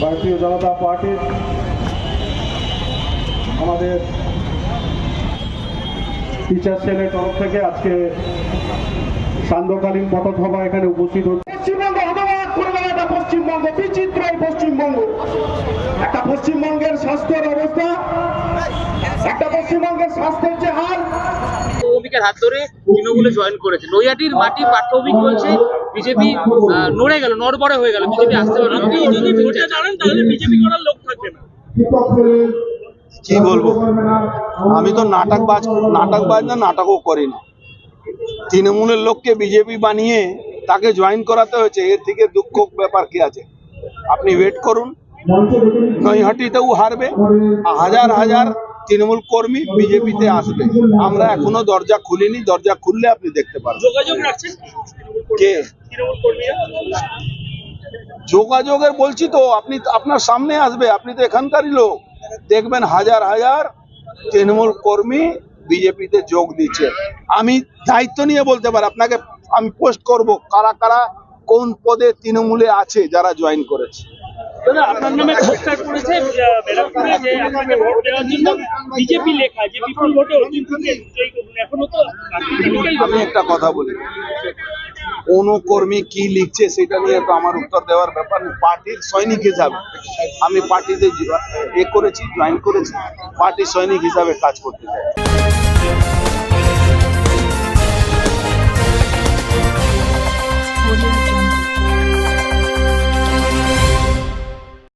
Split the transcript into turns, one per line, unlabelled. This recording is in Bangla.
ভারতীয় জনতা পার্টির আমাদের টিচার সেলের তরফ থেকে আজকে সান্ধ্যকালীন পথসভা এখানে উপস্থিত হচ্ছে। পশ্চিমবঙ্গ পশ্চিমবঙ্গ, বিচিত্র পশ্চিমবঙ্গ। একটা পশ্চিমবঙ্গের স্বাস্থ্যের অবস্থা, একটা পশ্চিমবঙ্গের স্বাস্থ্যের যে হাল
ভূমিকার হাত ধরে তৃণমূলে জয়েন করেছে। নৈয়াটির মাটি প্রাথমিক বলছে বিজেপি নড়ে গেল নড়বড়ে হয়ে গেল বিজেপি আসতে পারবে আপনি যদি ভোটে দাঁড়ান তাহলে বিজেপি করার লোক থাকবে না।
কি বলব? আমি তো নাটকবাজ নাটকবাজ না নাটকও করি না তৃণমূলের লোককে বিজেপি বানিয়ে তাকে জয়েন করাতে হয়েছে এর থেকে দুঃখ ব্যাপার কি আছে? আপনি ওয়েট করুন। নৈহাটিতেও হারবে হাজার হাজার তৃণমূল কর্মী বিজেপিতে আসবে। আমরা এখনও দরজা খুলিনি দরজা খুললে আপনি দেখতে পারবেন।
যোগাযোগ রাখছেন
কে যোগাযোগের বলছি তো আপনি আপনার সামনে আসবে আপনি তো এখানকারই লোক। দেখবেন হাজার হাজার তৃণমূল কর্মী বিজেপিতে যোগ দিচ্ছে। আমি দায়িত্ব নিয়ে বলতে পারি আপনাকে আমি পোস্ট করব কারা কারা কোন পদে তৃণমূলে আছে যারা জয়েন করেছে। আমি একটা কথা বলি। কোন কর্মী কি লিখছে সেটা নিয়ে তো আমার উত্তর দেওয়ার ব্যাপার পার্টির সৈনিক হিসাবে আমি পার্টিতে এ করেছি, জয়েন করেছি, পার্টির সৈনিক হিসাবে কাজ করতে চাই।